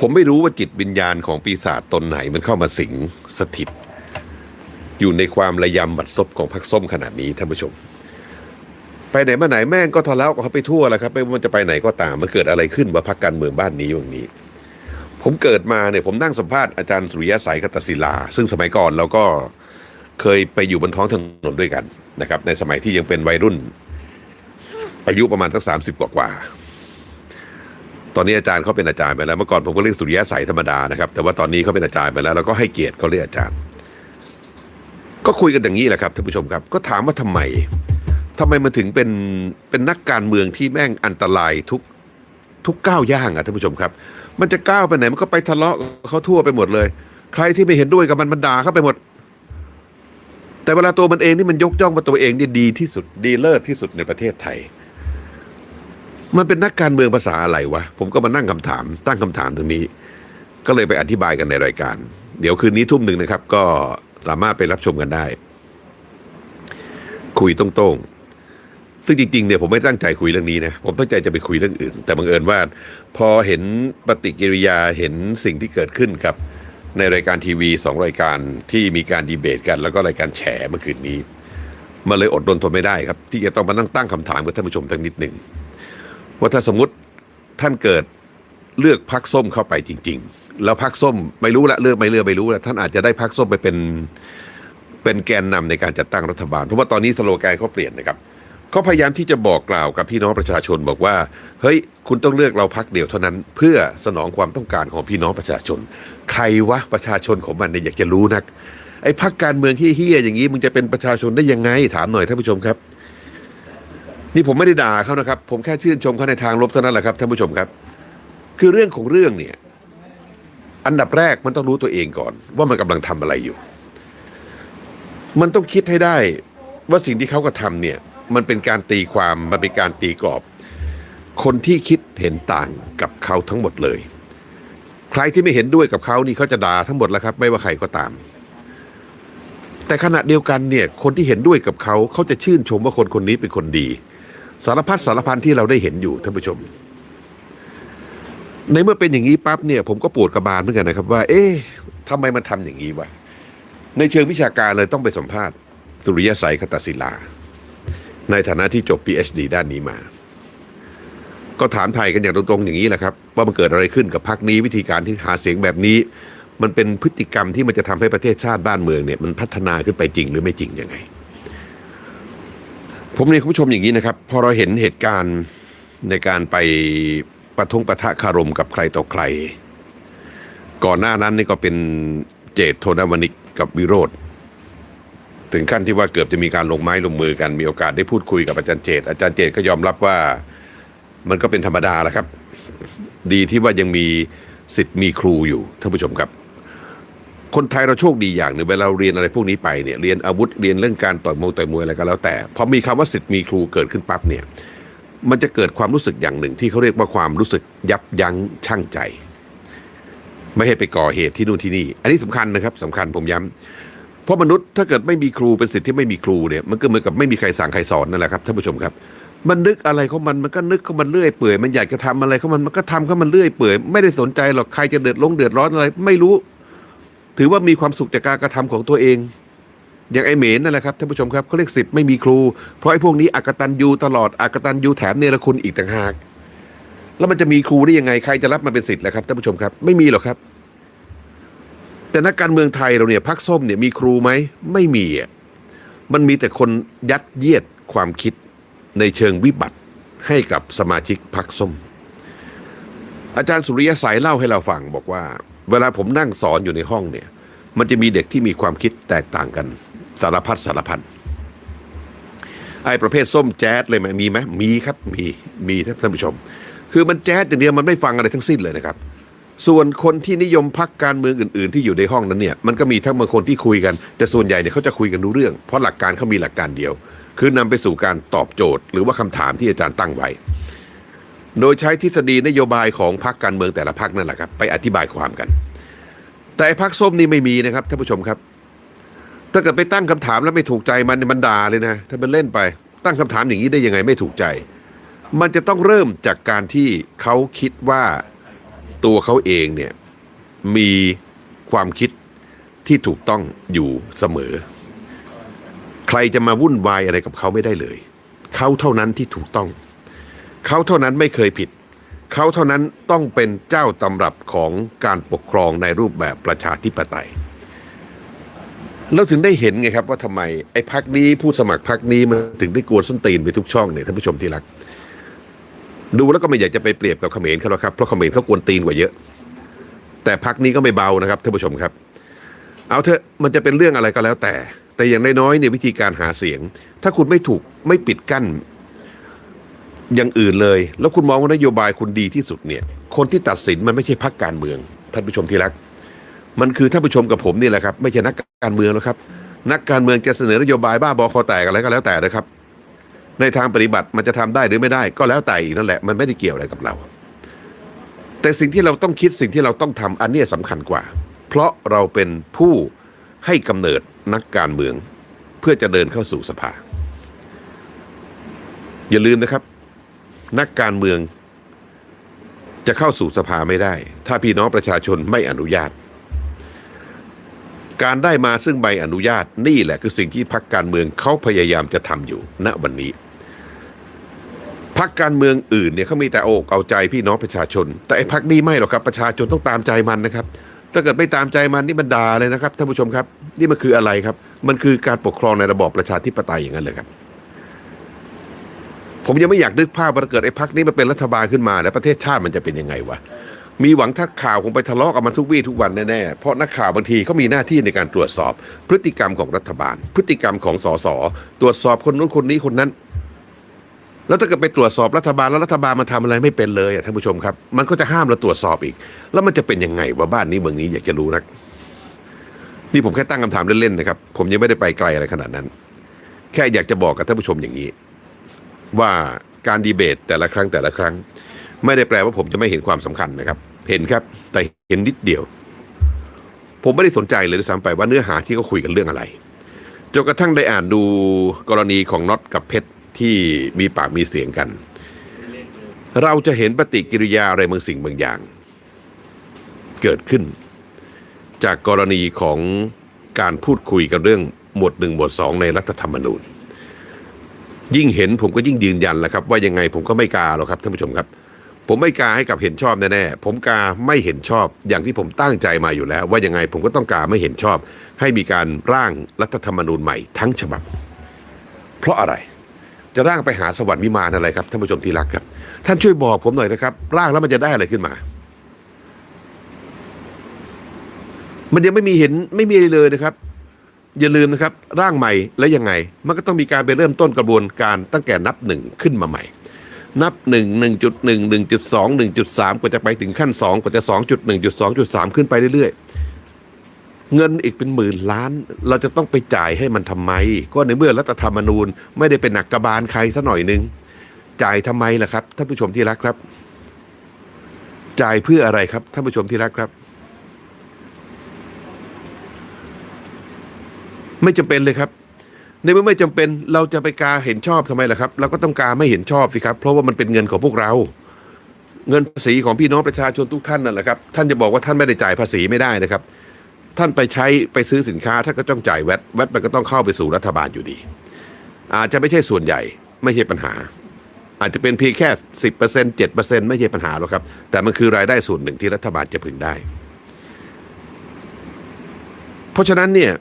ผมไม่รู้ว่าจิตวิญญาณของปีศาจตนไหนมันเข้ามาสิงสถิต อยู่ในความระยำบัดซบของพรรคส้มขนาดนี้ท่านผู้ชม ไปไหนมาไหนแม่งก็ทะเลาะกับเขาไปทั่วแหล้วครับไม่ว่ามันจะไปไหนก็ตามมันเกิดอะไรขึ้นว่าพักการเมืองบ้านนี้วันนี้ ผมเกิดมาเนี่ยผมนั่งสัมภาษณ์อาจารย์สุริยะสายกตศิลา ซึ่งสมัยก่อนเราก็เคยไปอยู่บนท้องถนนด้วยกันนะครับ ในสมัยที่ยังเป็นวัยรุ่นอายุประมาณสักสามสิบกว่า ตอนนี้อาจารย์เขาเป็นอาจารย์ไปแล้วเมื่อก่อนผมก็เรียกสุริยะใสธรรมดานะครับแต่ว่าตอนนี้เขาเป็นอาจารย์ไปแล้วเราก็ให้เกียรติเขาเรียกอาจารย์ ก็คุยกันอย่างนี้แหละครับท่านผู้ชมครับ ก็ถามว่าทำไมทำไมมันถึงเป็นเป็นนักการเมืองที่แม่งอันตรายทุกทุกก้าวย่างอะท่านผู้ชมครับ มันจะก้าวไปไหนมันก็ไปทะเลาะเขาทั่วไปหมดเลย ใครที่ไม่เห็นด้วยกับมันมันด่าเข้าไปหมด แต่เวลาตัวมันเองนี่มันยกย่องว่าตัวเองนี่ดีที่สุดดีเลิศที่สุดในประเทศไทย มันเป็นนักการเมืองภาษาอะไรวะ ผมก็มานั่งคำถาม ตั้งคำถามตรงนี้ ก็เลยไปอธิบายกันในรายการ เดี๋ยวคืนนี้ทุ่มหนึ่งนะครับ ก็สามารถไปรับชมกันได้ คุยตรงๆ ซึ่งจริงๆเนี่ยผมไม่ตั้งใจคุยเรื่องนี้นะ ผมตั้งใจจะไปคุยเรื่องอื่น แต่บังเอิญว่า พอเห็นปฏิกิริยาเห็นสิ่งที่เกิดขึ้นกับในรายการทีวีสองรายการที่มีการดีเบตกัน แล้วก็รายการแฉเมื่อคืนนี้ มาเลยอดรนทนไม่ได้ครับ ที่จะต้องมานั่งตั้งคำถามกับท่านผู้ชมสักนิดหนึ่ง ว่าถ้าสมมติท่านเกิดเลือกพักส้มเข้าไปจริง ๆ แล้วพักส้มไม่รู้ละเลือกไม่เลือกไม่รู้ละท่านอาจจะได้พักส้มไปเป็นเป็นแกนนำในการจัดตั้งรัฐบาล เพราะว่าตอนนี้สโลแกนเขาเปลี่ยนนะครับเขาพยายามที่จะบอกกล่าวกับพี่น้องประชาชนบอกว่า เฮ้ย คุณต้องเลือกเราพักเดียวเท่านั้น เพื่อสนองความต้องการของพี่น้องประชาชน ใครวะประชาชนของมันเนี่ยอยากจะรู้นัก ไอ้พักการเมืองที่เฮี้ยอย่างนี้มึงจะเป็นประชาชนได้ยังไงถามหน่อยท่านผู้ชมครับ นี่ผมไม่ได้ด่าเขานะครับ ผมแค่ชื่นชมเขาในทางลบเท่านั้นแหละครับท่านผู้ชมครับ คือเรื่องของเรื่องเนี่ย อันดับแรกมันต้องรู้ตัวเองก่อน ว่ามันกำลังทำอะไรอยู่ มันต้องคิดให้ได้ว่าสิ่งที่เขากระทำเนี่ย มันเป็นการตีความมันเป็นการตีกรอบ คนที่คิดเห็นต่างกับเขาทั้งหมดเลย ใครที่ไม่เห็นด้วยกับเขานี่เขาจะด่าทั้งหมดแล้วครับ ไม่ว่าใครก็ตามแต่ขณะเดียวกันเนี่ย คนที่เห็นด้วยกับเขาเขาจะชื่นชมว่าคนคนนี้เป็นคนดี สารพัดสารพันที่เราได้เห็นอยู่ท่านผู้ชม ในเมื่อเป็นอย่างนี้ปั๊บเนี่ยผมก็ปวดกระบาลเหมือนกันนะครับ ว่า เอ๊ะทำไมมันทำอย่างนี้วะในเชิงวิชาการเลยต้องไปสัมภาษณ์ สุริยะไสยคตศิลา ในฐานะที่จบ PhD ด้านนี้มา ก็ถามไทยกันอย่างตรงๆอย่างนี้แหละครับ ว่ามันเกิดอะไรขึ้นกับพรรคนี้วิธีการที่หาเสียงแบบนี้ มันเป็นพฤติกรรมที่มันจะทำให้ประเทศชาติบ้านเมืองเนี่ยมันพัฒนาขึ้นไปจริงหรือไม่จริงยังไง ผมเรียนคุณผู้ชมอย่างนี้นะครับ พอเราเห็นเหตุการณ์ในการไปประทุงประทะคารมกับใครต่อใคร ก่อนหน้านั้นนี่ก็เป็นเจตโทนวนิกกับวิโรธถึงขั้นที่ว่าเกือบจะมีการลงไม้ลงมือกันมีโอกาสได้พูดคุยกับอาจารย์เจต อาจารย์เจตก็ยอมรับว่ามันก็เป็นธรรมดาแหละครับ ดีที่ว่ายังมีสิทธิ์มีครูอยู่ท่านผู้ชมครับ คนไทยเราโชคดีอย่างหนึ่งเวลาเรียนอะไรพวกนี้ไปเนี่ยเรียนอาวุธเรียนเรื่องการต่อยมวยต่อยมวยอะไรก็แล้วแต่พอมีคำว่าสิทธิ์มีครูเกิดขึ้นปั๊บเนี่ยมันจะเกิดความรู้สึกอย่างหนึ่ง ที่เขาเรียกว่าความรู้สึกยับยั้งชั่งใจ ไม่ให้ไปก่อเหตุที่นู่นที่นี่ อันนี้สำคัญนะครับสำคัญผมย้ำเพราะมนุษย์ถ้าเกิดไม่มีครูเป็นสิทธิ์ที่ไม่มีครูเนี่ยมันก็เหมือนกับไม่มีใครสั่งใครสอนนั่นแหละครับท่านผู้ชมครับ มันนึกอะไรของมันมันก็นึกของมันเรื่อยเปื่อยมันอยากจะทำอะไรของมันมันก็ทำของมันเรื่อยเปื่อยไม่ได้สนใจหรอกใครจะเดือดร้อนเดือดร้อนอะไร ไม่รู้ ถือว่ามีความสุขจากการกระทำของตัวเอง อย่างไอเหมนนั่นแหละครับท่านผู้ชมครับเขาเรียกสิทธิ์ไม่มีครู เพราะไอ้พวกนี้อักตันยูตลอดอักตันยูแถมเนรคุณอีกต่างหาก แล้วมันจะมีครูได้ยังไงใครจะรับมาเป็นสิทธิ์ล่ะครับท่านผู้ชมครับไม่มีหรอกครับ แต่นักการเมืองไทยเราเนี่ยพักส้มเนี่ยมีครูไหมไม่มีอะมันมีแต่คนยัดเยียดความคิดในเชิงวิบัติให้กับสมาชิกพักส้ม อาจารย์สุริยสายเล่าให้เราฟังบอกว่า เวลาผมนั่งสอนอยู่ในห้องเนี่ย มันจะมีเด็กที่มีความคิดแตกต่างกัน สารพัดสารพันไอ้ประเภทส้มแจ๊ดเลยไหมมีไหมมีครับมีมีท่านผู้ชม คือมันแจ๊ดอย่างเดียวมันไม่ฟังอะไรทั้งสิ้นเลยนะครับ ส่วนคนที่นิยมพักการเมืองอื่น ๆ ที่อยู่ในห้องนั้นเนี่ยมันก็มีทั้งบางคนที่คุยกัน แต่ส่วนใหญ่เนี่ยเขาจะคุยกันรู้เรื่อง เพราะหลักการเขามีหลักการเดียว คือนำไปสู่การตอบโจทย์ หรือว่าคำถามที่อาจารย์ตั้งไว้ โดยใช้ทฤษฎีนโยบายของพรรคการเมืองแต่ละพรรคนั่นแหละครับ ไปอธิบายความกัน แต่ไอ้พรรคส้มนี่ไม่มีนะครับท่านผู้ชมครับ ถ้าเกิดไปตั้งคำถามแล้วไม่ถูกใจมันมันด่าเลยนะ ถ้ามันเล่นไป ตั้งคำถามอย่างนี้ได้ยังไงไม่ถูกใจ มันจะต้องเริ่มจากการที่เขาคิดว่าตัวเขาเองเนี่ยมีความคิดที่ถูกต้องอยู่เสมอ ใครจะมาวุ่นวายอะไรกับเขาไม่ได้เลย เขาเท่านั้นที่ถูกต้อง เขาเท่านั้นไม่เคยผิด เขาเท่านั้นต้องเป็นเจ้าตำรับของการปกครองในรูปแบบประชาธิปไตยเราถึงได้เห็นไงครับว่าทำไมไอ้พักนี้ผู้สมัครพักนี้มันถึงได้กวนส้นตีนไปทุกช่องเนี่ยท่านผู้ชมที่รัก ดูแล้วก็ไม่อยากจะไปเปรียบกับเขมรเขาหรอกครับเพราะเขมรเขากวนตีนกว่าเยอะ แต่พักนี้ก็ไม่เบานะครับท่านผู้ชมครับ เอาเถอะมันจะเป็นเรื่องอะไรก็แล้วแต่ แต่อย่างน้อยๆเนี่ยวิธีการหาเสียง ถ้าคุณไม่ถูกไม่ปิดกั้น อย่างอื่นเลย แล้วคุณมองว่านโยบายคุณดีที่สุดเนี่ย คนที่ตัดสินมันไม่ใช่พักการเมือง ท่านผู้ชมที่รัก มันคือท่านผู้ชมกับผมนี่แหละครับ ไม่ใช่นักการเมืองแล้วครับ นักการเมืองจะเสนอนโยบายบ้าบอคอแตกอะไรก็แล้วแต่นะครับ ในทางปฏิบัติมันจะทำได้หรือไม่ได้ ก็แล้วแต่อีกนั่นแหละ มันไม่ได้เกี่ยวอะไรกับเรา แต่สิ่งที่เราต้องคิดสิ่งที่เราต้องทำอันนี้ยสำคัญกว่า เพราะเราเป็นผู้ให้กำเนิดนักการเมือง เพื่อจะเดินเข้าสู่สภา อย่าลืมนะครับ นักการเมือง จะเข้าสู่สภาไม่ได้ ถ้าพี่น้องประชาชนไม่อนุญาต การได้มาซึ่งใบอนุญาตนี่แหละคือสิ่งที่พรรคการเมืองเขาพยายามจะทำอยู่ณวันนี้พรรคการเมืองอื่นเนี่ยเขามีแต่โอกเอาใจพี่น้องประชาชน แต่ไอ้พรรคนี้ไม่หรอกครับประชาชนต้องตามใจมันนะครับ ถ้าเกิดไม่ตามใจมันนี่มันด่าเลยนะครับท่านผู้ชมครับ นี่มันคืออะไรครับ มันคือการปกครองในระบอบประชาธิปไตยอย่างนั้นเลยครับ ผมยังไม่อยากนึกภาพว่าถ้าเกิดไอ้พรรคนี้มันเป็นรัฐบาลขึ้นมา แล้วประเทศชาติมันจะเป็นยังไงวะมีหวังถ้าข่าวคงไปทะเลาะกับมันทุกวี่ทุกวันแน่ๆ เพราะนักข่าวบางทีเขามีหน้าที่ในการตรวจสอบ พฤติกรรมของรัฐบาล พฤติกรรมของสสตรวจสอบคนนู้นคนนี้คนนั้น แล้วถ้าเกิดไปตรวจสอบรัฐบาลแล้วรัฐบาลมันทำอะไรไม่เป็นเลยท่านผู้ชมครับ มันก็จะห้ามเราตรวจสอบอีก แล้วมันจะเป็นยังไงว่าบ้านนี้เมืองนี้อยากจะรู้นัก นี่ผมแค่ตั้งคำถามเล่นๆนะครับ ผมยังไม่ได้ไปไกลอะไรขนาดนั้น แค่อยากจะบอกกับท่านผู้ชมอย่างนี้ ว่าการดีเบตแต่ละครั้งแต่ละครั้ง ไม่ได้แปลว่าผมจะไม่เห็นความสำคัญนะครับ เห็นครับ แต่เห็นนิดเดียว ผมไม่ได้สนใจเลยด้วยซ้ำไปว่าเนื้อหาที่เขาคุยกันเรื่องอะไรจนกระทั่งได้อ่านดูกรณีของน็อตกับเพชรที่มีปากมีเสียงกัน เราจะเห็นปฏิกิริยาอะไรบางสิ่งบางอย่าง เกิดขึ้น จากกรณีของการพูดคุยกันเรื่องหมวดหนึ่งหมวดสองในรัฐธรรมนูญ ยิ่งเห็นผมก็ยิ่งยืนยันแหละครับ ว่ายังไงผมก็ไม่กาหรอกครับท่านผู้ชมครับ ผมไม่กาให้กับเห็นชอบแน่ๆผมกาไม่เห็นชอบอย่างที่ผมตั้งใจมาอยู่แล้ว ว่ายังไงผมก็ต้องกาไม่เห็นชอบ ให้มีการร่างรัฐธรรมนูญใหม่ทั้งฉบับ เพราะอะไรจะร่างไปหาสวรรค์วิมานอะไรครับท่านผู้ชมที่รักครับ ท่านช่วยบอกผมหน่อยนะครับ ร่างแล้วมันจะได้อะไรขึ้นมา มันยังไม่มีเห็นไม่มีเลยนะครับ อย่าลืมนะครับร่างใหม่แล้วยังไง มันก็ต้องมีการไปเริ่มต้นกระบวนการตั้งแต่นับหนึ่งขึ้นมาใหม่ นับหนึ่งหนึ่งจุดหนึ่งหนึ่งจุดสองหนึ่งจุดสามกว่าจะไปถึงขั้นสองกว่าจะสองจุดหนึ่งจุดสองจุดสามขึ้นไปเรื่อยๆ เงินอีกเป็นหมื่นล้าน เราจะต้องไปจ่ายให้มันทำไม ก็ในเมื่อรัฐธรรมนูญไม่ได้เป็นหนักกระบาลใครสัหน่อยนึง จ่ายทำไมล่ะครับท่านผู้ชมที่รักครับ จ่ายเพื่ออะไรครับท่านผู้ชมที่รักครับ ไม่จำเป็นเลยครับ ในเมื่อไม่จำเป็นเราจะไปกาเห็นชอบทำไมล่ะครับ เราก็ต้องกาไม่เห็นชอบสิครับ เพราะว่ามันเป็นเงินของพวกเรา เงินภาษีของพี่น้องประชาชนทุกท่านนั่นแหละครับท่านจะบอกว่าท่านไม่ได้จ่ายภาษีไม่ได้นะครับ ท่านไปใช้ไปซื้อสินค้าท่านก็ต้องจ่ายแวตแวตมันก็ต้องเข้าไปสู่รัฐบาลอยู่ดี อาจจะไม่ใช่ส่วนใหญ่ไม่ใช่ปัญหา อาจจะเป็นเพียงแค่สิบเปอร์เซ็นต์เจ็ดเปอร์เซ็นต์ไม่ใช่ปัญหาหรอกครับ แต่มันคือรายได้ส่วนหนึ่งที่รัฐบาลจะพึงได้ เพราะฉะนั้นเนี่ย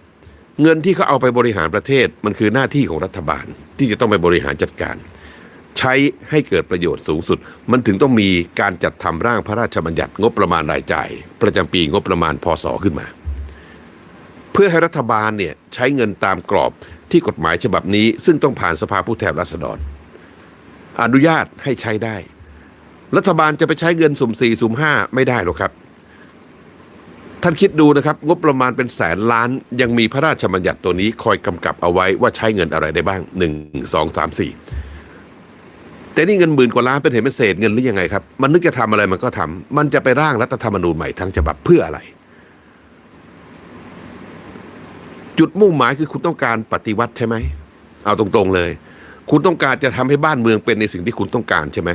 เงินที่เขาเอาไปบริหารประเทศมันคือหน้าที่ของรัฐบาลที่จะต้องไปบริหารจัดการ ใช้ให้เกิดประโยชน์สูงสุด มันถึงต้องมีการจัดทำร่างพระราชบัญญัติงบประมาณรายจ่าย ประจำปีงบประมาณพศขึ้นมา เพื่อให้รัฐบาลเนี่ยใช้เงินตามกรอบที่กฎหมายฉบับนี้ ซึ่งต้องผ่านสภาผู้แทนราษฎร อนุญาตให้ใช้ได้ รัฐบาลจะไปใช้เงินสุ่มสี่สุ่มห้าไม่ได้หรอกครับ ท่านคิดดูนะครับ งบประมาณเป็นแสนล้าน ยังมีพระราชบัญญัติตัวนี้คอยกำกับเอาไว้ว่าใช้เงินอะไรได้บ้างหนึ่งสองสามสี่แต่นี่เงินหมื่นกว่าล้านเป็นเห็นเป็นเศษเงินหรือยังไงครับ มันนึกจะทำอะไรมันก็ทำมันจะไปร่างรัฐธรรมนูญใหม่ทั้งฉบับเพื่ออะไร จุดมุ่งหมายคือคุณต้องการปฏิวัติใช่ไหม เอาตรงๆเลย คุณต้องการจะทำให้บ้านเมืองเป็นในสิ่งที่คุณต้องการใช่ไหม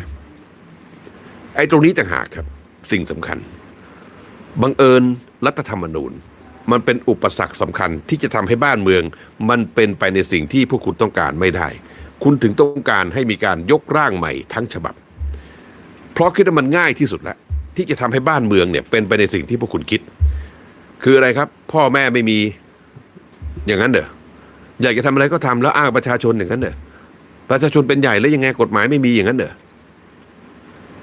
ไอ้ตรงนี้ต่างหากครับ สิ่งสำคัญ บังเอิญรัฐธรรมนูญ มันเป็นอุปสรรคสำคัญที่จะทำให้บ้านเมือง มันเป็นไปในสิ่งที่พวกคุณต้องการไม่ได้ คุณถึงต้องการให้มีการยกร่างใหม่ทั้งฉบับ เพราะคิดว่ามันง่ายที่สุดแล้วที่จะทำให้บ้านเมืองเนี่ยเป็นไปในสิ่งที่พวกคุณคิด คืออะไรครับ พ่อแม่ไม่มีอย่างนั้นเด้ออยากจะทำอะไรก็ทำแล้วอ้างประชาชนอย่างนั้นเด้อประชาชนเป็นใหญ่แล้วยังไงกฎหมายไม่มีอย่างนั้นเด้อ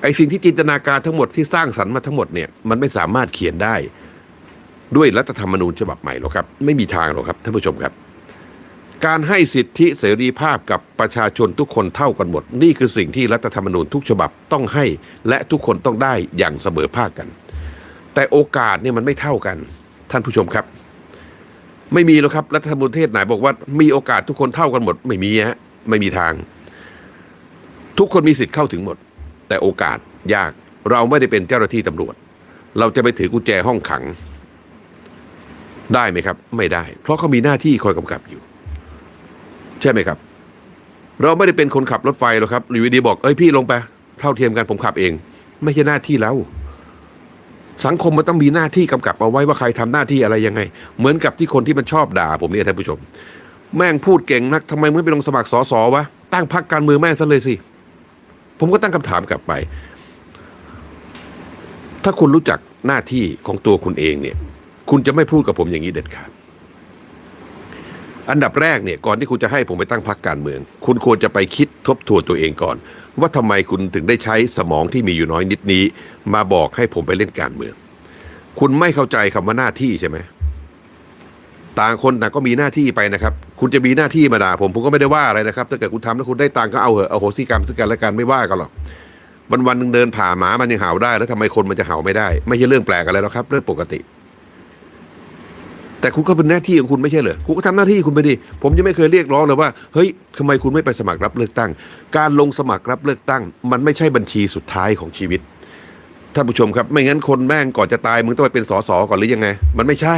ไอสิ่งที่จินตนาการทั้งหมดที่สร้างสรรค์มาทั้งหมดเนี่ยมันไม่สามารถเขียนได้ ด้วยรัฐธรรมนูญฉบับใหม่หรอกครับ ไม่มีทางหรอกครับท่านผู้ชมครับ การให้สิทธิเสรีภาพกับประชาชนทุกคนเท่ากันหมด นี่คือสิ่งที่รัฐธรรมนูญทุกฉบับต้องให้ และทุกคนต้องได้อย่างเสมอภาคกัน แต่โอกาสเนี่ยมันไม่เท่ากัน ท่านผู้ชมครับ ไม่มีหรอกครับรัฐธรรมนูญประเทศไหนบอกว่ามีโอกาสทุกคนเท่ากันหมด ไม่มีฮะไม่มีทาง ทุกคนมีสิทธิ์เข้าถึงหมด แต่โอกาสยากเราไม่ได้เป็นเจ้าหน้าที่ตำรวจ เราจะไปถือกุญแจห้องขัง ได้ไหมครับ ไม่ได้ เพราะเขามีหน้าที่คอยกำกับอยู่ ใช่ไหมครับ เราไม่ได้เป็นคนขับรถไฟหรอกครับอยู่ดีบอกเอ้ยพี่ลงไปเท่าเทียมกันผมขับเอง ไม่ใช่หน้าที่แล้ว สังคมมันต้องมีหน้าที่กำกับเอาไว้ว่าใครทำหน้าที่อะไรยังไง เหมือนกับที่คนที่มันชอบด่า ผมเนี่ยท่านผู้ชม แม่งพูดเก่งนักทำไมมึงไม่ไปลงสมัครสอสอวะตั้งพรรคการเมืองแม่งซะเลยสิ ผมก็ตั้งคำถามกลับไป ถ้าคุณรู้จักหน้าที่ของตัวคุณเองเนี่ย คุณจะไม่พูดกับผมอย่างนี้เด็ดขาดอันดับแรกเนี่ยก่อนที่คุณจะให้ผมไปตั้งพรรคการเมือง คุณควรจะไปคิดทบทวนตัวเองก่อน ว่าทำไมคุณถึงได้ใช้สมองที่มีอยู่น้อยนิดนี้ มาบอกให้ผมไปเล่นการเมือง คุณไม่เข้าใจคำว่าหน้าที่ใช่ไหม ต่างคนต่างก็มีหน้าที่ไปนะครับ คุณจะมีหน้าที่มาด่าผมผมก็ไม่ได้ว่าอะไรนะครับถ้าเกิดคุณทำแล้วคุณได้ตังค์ก็เอาเหอะเอาโหสิกรรมซึ่งกันและกันไม่ว่ากันหรอกวันวันหนึ่งเดินผ่าหมามันยังเห่าได้ แล้วทำไมคนมันจะเห่าไม่ได้ ไม่ใช่เรื่องแปลกอะไรหรอกครับ เรื่องปกติ แต่คุณก็เป็นหน้าที่ของคุณไม่ใช่เหรอคุณก็ทำหน้าที่คุณไปดิผมยังไม่เคยเรียกร้องเลยว่าเฮ้ยทำไมคุณไม่ไปสมัครรับเลือกตั้ง การลงสมัครรับเลือกตั้ง มันไม่ใช่บัญชีสุดท้ายของชีวิตท่านผู้ชมครับ ไม่งั้นคนแม่งก่อนจะตายมึงต้องไปเป็นสสก่อนหรือยังไง มันไม่ใช่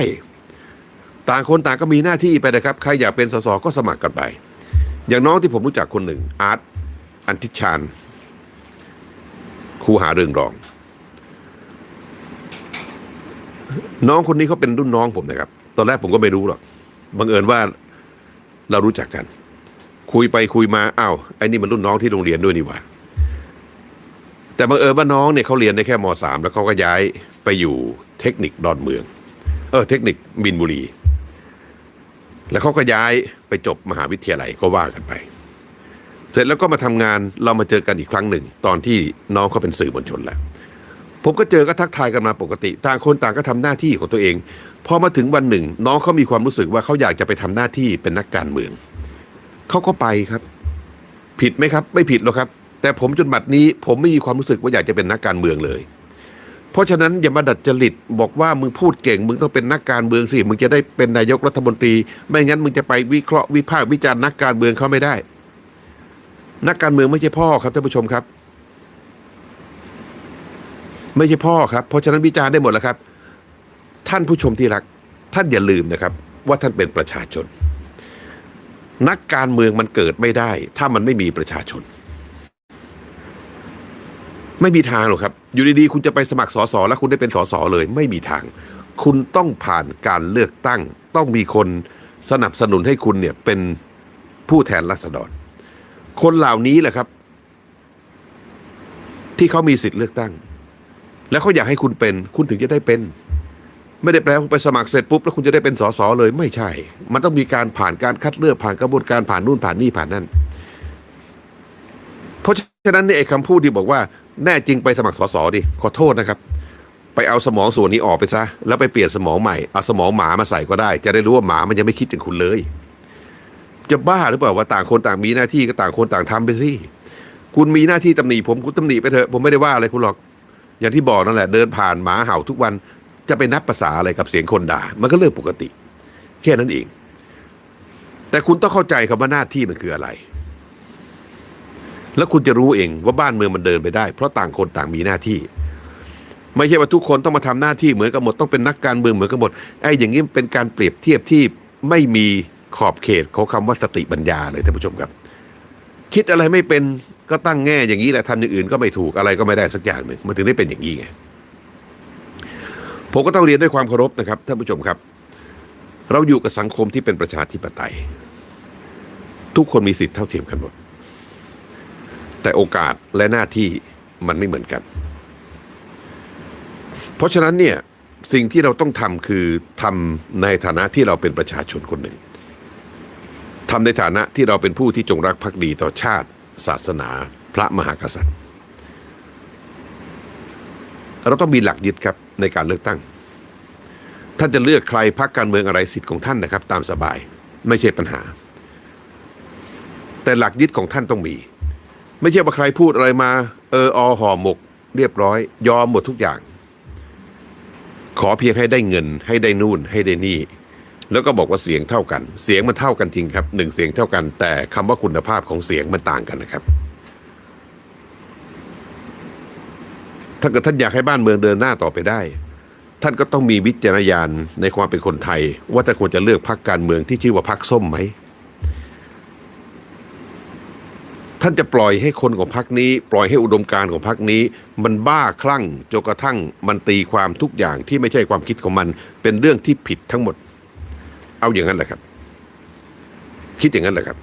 ต่างคนต่างก็มีหน้าที่ไปนะครับ ใครอยากเป็นสสก็สมัครกันไป อย่างน้องที่ผมรู้จักคนหนึ่งอาร์ตอันทิชานครูหาเรื่องรอง น้องคนนี้เขาเป็นรุ่นน้องผมนะครับ ตอนแรกผมก็ไม่รู้หรอกบังเอิญว่าเรารู้จักกัน คุยไปคุยมาอ้าวไอ้นี่มันรุ่นน้องที่โรงเรียนด้วยนี่หว่าแต่บังเอิญว่าน้องเนี่ยเขาเรียนได้แค่มสามแล้วเขาก็ย้ายไปอยู่เทคนิคดอนเมือง เออ เทคนิคมินบุรี แล้วเขาก็ย้ายไปจบมหาวิทยาลัยก็ว่ากันไป เสร็จแล้วก็มาทำงานเรามาเจอกันอีกครั้งหนึ่ง ตอนที่น้องเขาเป็นสื่อมวลชนแล้ว ผมก็เจอก็ทักทายกันมาปกติ ต่างคนต่างก็ทำหน้าที่ของตัวเอง พอมาถึงวันหนึ่ง น้องเขามีความรู้สึกว่าเขาอยากจะไปทำหน้าที่เป็นนักการเมืองเขาก็ไปครับ ผิดไหมครับ ไม่ผิดหรอกครับ แต่ผมจนบัดนี้ผมไม่มีความรู้สึกว่าอยากจะเป็นนักการเมืองเลย เพราะฉะนั้นอย่ามาดัดจริตบอกว่ามึงพูดเก่ง มึงต้องเป็นนักการเมืองสิมึงจะได้เป็นนายกรัฐมนตรี ไม่งั้นมึงจะไปวิเคราะห์วิพากษ์วิจารณ์นักการเมืองเขาไม่ได้ นักการเมืองไม่ใช่พ่อครับท่านผู้ชมครับ ไม่ใช่พ่อครับ เพราะฉะนั้นวิจารณ์ได้หมดแล้วครับ ท่านผู้ชมที่รัก ท่านอย่าลืมนะครับ ว่าท่านเป็นประชาชน นักการเมืองมันเกิดไม่ได้ ถ้ามันไม่มีประชาชน ไม่มีทางหรอกครับ อยู่ดีๆ คุณจะไปสมัครสอสอแล้วคุณได้เป็นสอสอเลย ไม่มีทาง คุณต้องผ่านการเลือกตั้ง ต้องมีคนสนับสนุนให้คุณเนี่ยเป็นผู้แทนราษฎร คนเหล่านี้แหละครับ ที่เขามีสิทธิ์เลือกตั้ง แล้วเขาอยากให้คุณเป็น คุณถึงจะได้เป็น ไม่ได้แปลว่าไปสมัครเสร็จปุ๊บแล้วคุณจะได้เป็นสสเลย ไม่ใช่ มันต้องมีการผ่านการคัดเลือกผ่านกระบวนการผ่านนู่นผ่านนี่ผ่านนั่นเพราะฉะนั้นเนี่ยไอ้คำพูดที่บอกว่า แน่จริงไปสมัครสสดิขอโทษนะครับ ไปเอาสมองส่วนนี้ออกไปซะ แล้วไปเปลี่ยนสมองใหม่ เอาสมองหมามาใส่ก็ได้ จะได้รู้ว่าหมามันยังไม่คิดถึงคุณเลย จะบ้าหรือเปล่าว่าต่างคนต่างมีหน้าที่ก็ต่างคนต่างทำไปสิคุณมีหน้าที่ตำหนิผมคุณตำหนิไปเถอะผมไม่ได้ว่าอะไรคุณหรอก อย่างที่บอกนั่นแหละ เดินผ่านหมาเห่าทุกวันจะไปนับภาษาอะไรกับเสียงคนด่า มันก็เรื่องปกติ แค่นั้นเอง แต่คุณต้องเข้าใจคำว่าหน้าที่มันคืออะไร แล้วคุณจะรู้เองว่าบ้านเมืองมันเดินไปได้ เพราะต่างคนต่างมีหน้าที่ ไม่ใช่ว่าทุกคนต้องมาทำหน้าที่เหมือนกันหมดต้องเป็นนักการเมืองเหมือนกันหมดไอ้อย่างนี้เป็นการเปรียบเทียบที่ไม่มีขอบเขตของคำว่าสติปัญญาเลยท่านผู้ชมครับ คิดอะไรไม่เป็นก็ตั้งแง่อย่างนี้แหละทำอย่างอื่นก็ไม่ถูกอะไรก็ไม่ได้สักอย่างหนึ่งมันถึงได้เป็นอย่างนี้ไงผมก็ต้องเรียนด้วยความเคารพนะครับท่านผู้ชมครับ เราอยู่กับสังคมที่เป็นประชาธิปไตย ทุกคนมีสิทธิเท่าเทียมกันหมด แต่โอกาสและหน้าที่มันไม่เหมือนกัน เพราะฉะนั้นเนี่ยสิ่งที่เราต้องทำคือทำในฐานะที่เราเป็นประชาชนคนหนึ่งทำในฐานะที่เราเป็นผู้ที่จงรักภักดีต่อชาติ ศาสนา พระมหากษัตริย์ เราต้องมีหลักยึดครับในการเลือกตั้ง ท่านจะเลือกใครพักการเมืองอะไรสิทธิ์ของท่านนะครับ ตามสบายไม่ใช่ปัญหา แต่หลักยึดของท่านต้องมี ไม่ใช่ว่าใครพูดอะไรมา เอออห่อหมก เรียบร้อย ยอมหมดทุกอย่าง ขอเพียงให้ได้เงิน ให้ได้นู่นให้ได้นี่ แล้วก็บอกว่าเสียงเท่ากัน เสียงมันเท่ากันจริงครับหนึ่งเสียงเท่ากัน แต่คำว่าคุณภาพของเสียงมันต่างกันนะครับ ถ้าเกิดท่านอยากให้บ้านเมืองเดินหน้าต่อไปได้ ท่านก็ต้องมีวิจารณญาณในความเป็นคนไทย ว่าถ้าควรจะเลือกพรรคการเมืองที่ชื่อว่าพรรคส้มไหม ท่านจะปล่อยให้คนของพรรคนี้ ปล่อยให้อุดมการณ์ของพรรคนี้ มันบ้าคลั่งจนกระทั่งมันตีความทุกอย่างที่ไม่ใช่ความคิดของมัน เป็นเรื่องที่ผิดทั้งหมด เอาอย่างนั้นแหละครับ คิดอย่างนั้นแหละครับ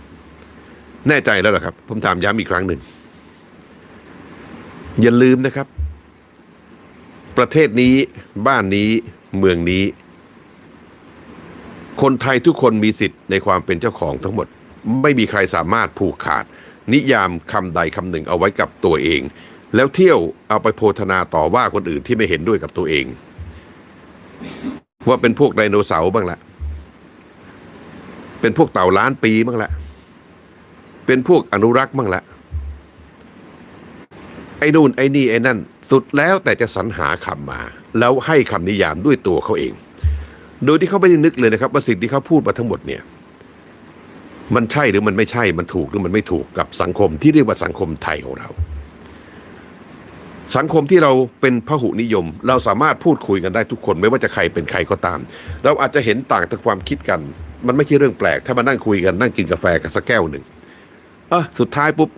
แน่ใจแล้วหรอครับ ผมถามย้ำอีกครั้งหนึ่งอย่าลืมนะครับ ประเทศนี้บ้านนี้เมืองนี้ คนไทยทุกคนมีสิทธิ์ในความเป็นเจ้าของทั้งหมด ไม่มีใครสามารถผูกขาด นิยามคำใดคำหนึ่งเอาไว้กับตัวเอง แล้วเที่ยวเอาไปโพธนาต่อว่าคนอื่นที่ไม่เห็นด้วยกับตัวเอง ว่าเป็นพวกไดโนเสาร์บ้างละเป็นพวกเต่าล้านปีบ้างละเป็นพวกอนุรักษ์บ้างละไอ้นู่นไอ้นี่ไอ้นั่น สุดแล้วแต่จะสรรหาคำมา แล้วให้คำนิยามด้วยตัวเขาเอง โดยที่เขาไม่ได้นึกเลยนะครับว่าสิ่งที่เขาพูดมาทั้งหมดเนี่ย มันใช่หรือมันไม่ใช่มันถูกหรือมันไม่ถูกกับสังคมที่เรียกว่าสังคมไทยของเรา สังคมที่เราเป็นพหุนิยม เราสามารถพูดคุยกันได้ทุกคน ไม่ว่าจะใครเป็นใครก็ตาม เราอาจจะเห็นต่างทางความคิดกัน มันไม่ใช่เรื่องแปลก ถ้ามานั่งคุยกันนั่งกินกาแฟกันสักแก้วหนึ่งเออสุดท้ายปุ๊บ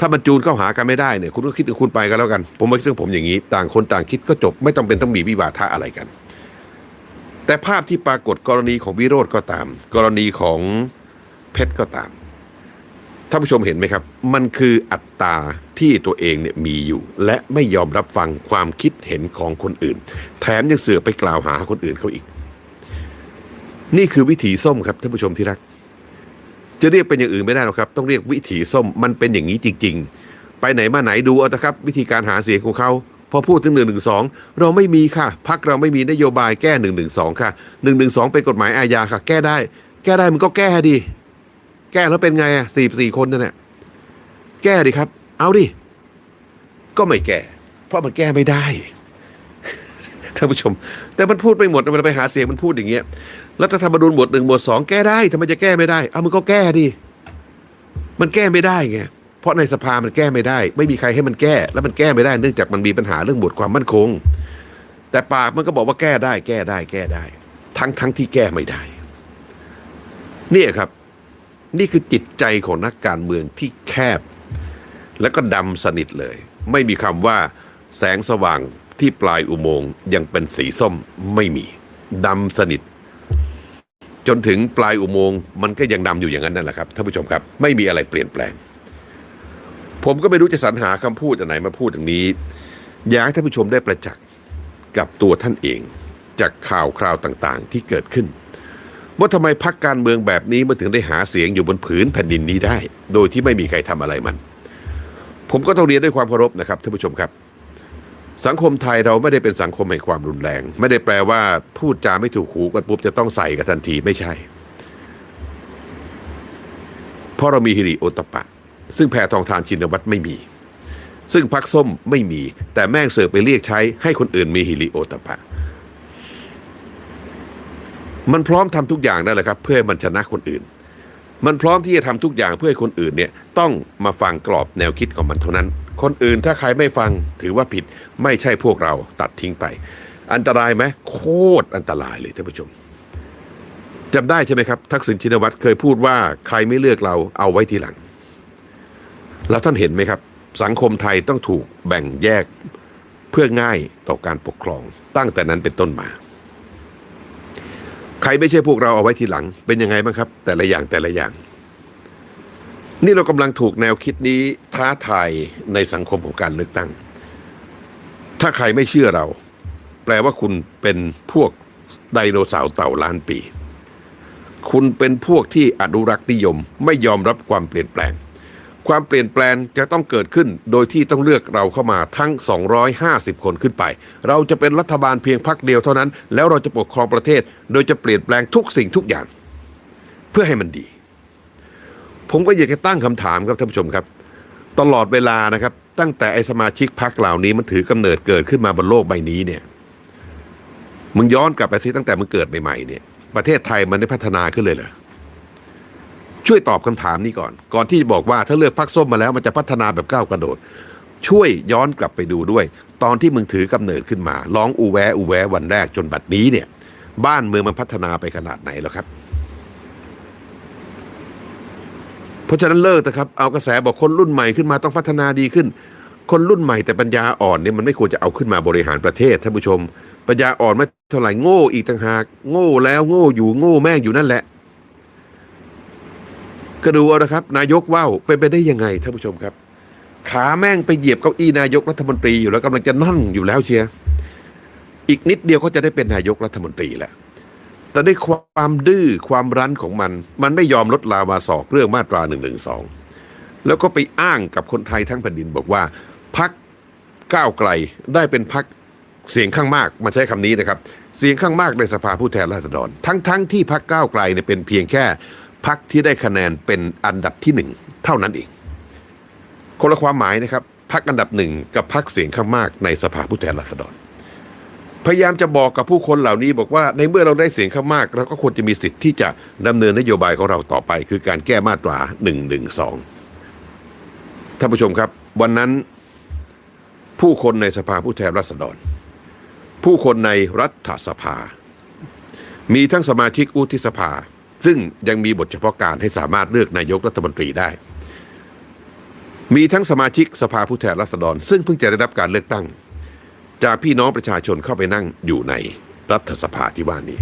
ถ้ามันจูนเข้าหากันไม่ได้เนี่ยคุณก็คิดของคุณไปกันแล้วกัน ผมไม่คิดเรื่องผมอย่างนี้ ต่างคนต่างคิดก็จบ ไม่ต้องเป็นต้องมีวิวาทะอะไรกัน แต่ภาพที่ปรากฏกรณีของวิโรธก็ตาม กรณีของ เพชรก็ตามท่านผู้ชมเห็นไหมครับ มันคืออัตตาที่ตัวเองเนี่ยมีอยู่ และไม่ยอมรับฟังความคิดเห็นของคนอื่น แถมยังเสือไปกล่าวหาคนอื่นเขาอีก นี่คือวิถีส้มครับท่านผู้ชมที่รัก จะเรียกเป็นอย่างอื่นไม่ได้หรอกครับ ต้องเรียกวิถีส้มมันเป็นอย่างนี้จริง ๆ ไปไหนมาไหนดูเอาเถอะครับ วิธีการหาเสียงของเขาพอพูดถึงหนึ่งหนึ่งสองเราไม่มีค่ะพักเราไม่มีนโยบายแก้หนึ่งหนึ่งสองค่ะหนึ่งหนึ่งสองเป็นกฎหมายอาญาค่ะ แก้ได้ แก้ได้มันก็แก้ดิ แก้แล้วเป็นไงอะสี่สี่คนนั่นแหละแก้ดิครับ เอาดิ ก็ไม่แก้ เพราะมันแก้ไม่ได้ท่านผู้ชม แต่มันพูดไปหมดเวลาไปหาเสียงมันพูดอย่างเงี้ยรัฐธรรมนูญหมวดหนึ่งหมวดสองแก้ได้ทำไมจะแก้ไม่ได้ เอามันก็แก้ดิมันแก้ไม่ได้ไงเพราะในสภามันแก้ไม่ได้ ไม่มีใครให้มันแก้ แล้วมันแก้ไม่ได้เนื่องจากมันมีปัญหาเรื่องหมวดความมั่นคง แต่ปากมันก็บอกว่าแก้ได้ แก้ได้ แก้ได้ ทั้งทั้งที่แก้ไม่ได้ เนี่ยครับ นี่คือจิตใจของนักการเมืองที่แคบ แล้วก็ดำสนิทเลย ไม่มีคำว่า แสงสว่างที่ปลายอุโมงค์ยังเป็นสีส้มไม่มีดำสนิท จนถึงปลายอุโมงค์มันก็ยังดำอยู่อย่างนั้นนั่นแหละครับท่านผู้ชมครับ ไม่มีอะไรเปลี่ยนแปลง ผมก็ไม่รู้จะสรรหาคำพูดอันไหนมาพูดอย่างนี้ อยากให้ท่านผู้ชมได้ประจักษ์กับตัวท่านเอง จากข่าวคราวต่างๆ ที่เกิดขึ้น ว่าทำไมพักการเมืองแบบนี้มันถึงได้หาเสียงอยู่บนผืนแผ่นดินนี้ได้ โดยที่ไม่มีใครทำอะไรมัน ผมก็ต้องเรียนด้วยความเคารพนะครับท่านผู้ชมครับ สังคมไทยเราไม่ได้เป็นสังคมแห่งความรุนแรง ไม่ได้แปลว่าพูดจาไม่ถูกหูกันปุ๊บจะต้องใส่กันทันทีไม่ใช่ เพราะเรามีฮิริโอตปะ ซึ่งแพทองทานชินวัตรไม่มี ซึ่งพักส้มไม่มี แต่แม่งเสิร์ฟไปเรียกใช้ให้คนอื่นมีฮิริโอตปะ มันพร้อมทำทุกอย่างนั่นแหละครับ เพื่อให้มันชนะคนอื่น มันพร้อมที่จะทำทุกอย่างเพื่อให้คนอื่นเนี่ยต้องมาฟังกรอบแนวคิดของมันเท่านั้น คนอื่นถ้าใครไม่ฟังถือว่าผิดไม่ใช่พวกเราตัดทิ้งไป อันตรายไหมโคตรอันตรายเลยท่านผู้ชมจำได้ใช่ไหมครับทักษิณชินวัตรเคยพูดว่าใครไม่เลือกเราเอาไว้ทีหลัง แล้วท่านเห็นไหมครับ สังคมไทยต้องถูกแบ่งแยกเพื่อง่ายต่อการปกครองตั้งแต่นั้นเป็นต้นมา ใครไม่ใช่พวกเราเอาไว้ทีหลัง เป็นยังไงบ้างครับ แต่ละอย่างแต่ละอย่าง นี่เรากำลังถูกแนวคิดนี้ท้าทายในสังคมของการเลือกตั้ง ถ้าใครไม่เชื่อเรา แปลว่าคุณเป็นพวกไดโนเสาร์เต่าล้านปี คุณเป็นพวกที่อนุรักษ์นิยมไม่ยอมรับความเปลี่ยนแปลง ความเปลี่ยนแปลงจะต้องเกิดขึ้น โดยที่ต้องเลือกเราเข้ามาทั้ง 250 คนขึ้นไป เราจะเป็นรัฐบาลเพียงพรรคเดียวเท่านั้น แล้วเราจะปกครองประเทศ โดยจะเปลี่ยนแปลงทุกสิ่งทุกอย่าง เพื่อให้มันดี ผมก็อยากจะตั้งคำถามครับท่านผู้ชมครับ ตลอดเวลานะครับ ตั้งแต่ไอสมาชิกพรรคเหล่านี้มันถือกำเนิดเกิดขึ้นมาบนโลกใบนี้เนี่ยมึงย้อนกลับไปสิตั้งแต่มึงเกิดใหม่ๆเนี่ยประเทศไทยมันได้พัฒนาขึ้นเลยเหรอ ช่วยตอบคำถามนี้ก่อน ก่อนที่จะบอกว่าถ้าเลือกพรรคส้มมาแล้วมันจะพัฒนาแบบก้าวกระโดด ช่วยย้อนกลับไปดูด้วย ตอนที่มึงถือกำเนิดขึ้นมาร้องอูแวอูแววันแรกจนบัดนี้เนี่ย บ้านเมืองมันพัฒนาไปขนาดไหนแล้วครับ เพราะฉะนั้นเลิกนะครับ เอากระแสบอกคนรุ่นใหม่ขึ้นมาต้องพัฒนาดีขึ้น คนรุ่นใหม่แต่ปัญญาอ่อนเนี่ยมันไม่ควรจะเอาขึ้นมาบริหารประเทศท่านผู้ชม ปัญญาอ่อนไม่เท่าไหร่โง่อีกต่างหาก โง่แล้วโง่อยู่โง่แม่งอยู่นั่นแหละ ก็ดูเอานะครับ นายกว่าวเป็นไปได้ยังไงท่านผู้ชมครับ ขาแม่งไปเหยียบเก้าอี้นายกรัฐมนตรีอยู่แล้วกำลังจะนั่งอยู่แล้วเชียร์อีกนิดเดียวก็จะได้เป็นนายกรัฐมนตรีแล้วแต่ด้วยความดื้อความรั้นของมัน มันไม่ยอมลดลาวาสอกเรื่องมาตรา1นึแล้วก็ไปอ้างกับคนไทยทั้งแผ่นดินบอกว่าพักก้าวไกลได้เป็นพักเสียงข้างมากมาใช้คำนี้นะครับ เสียงข้างมากในสภาผู้แทนราษฎร ทั้งๆทที่พักก้าวไกลเนี่ยเป็นเพียงแค่ พักที่ได้คะแนนเป็นอันดับที่หนึ่งเท่านั้นเอง คนละความหมายนะครับพักอันดับหนึ่งกับพักเสียงข้างมากในสภาผู้แทนราษฎร พยายามจะบอกกับผู้คนเหล่านี้บอกว่าในเมื่อเราได้เสียงข้างมาก เราก็ควรจะมีสิทธิ์ที่จะดำเนินนโยบายของเราต่อไป คือการแก้มาตรา1นึท่านผู้ชมครับ วันนั้นผู้คนในสภาผู้แทนราษฎร ผู้คนในรัฐสภา มีทั้งสมาชิกอุทิสภา ซึ่งยังมีบทเฉพาะการให้สามารถเลือกนายกรัฐมนตรีได้ มีทั้งสมาชิกสภาผู้แทนราษฎร ซึ่งเพิ่งจะได้รับการเลือกตั้ง จากพี่น้องประชาชนเข้าไปนั่งอยู่ในรัฐสภาที่ว่านี้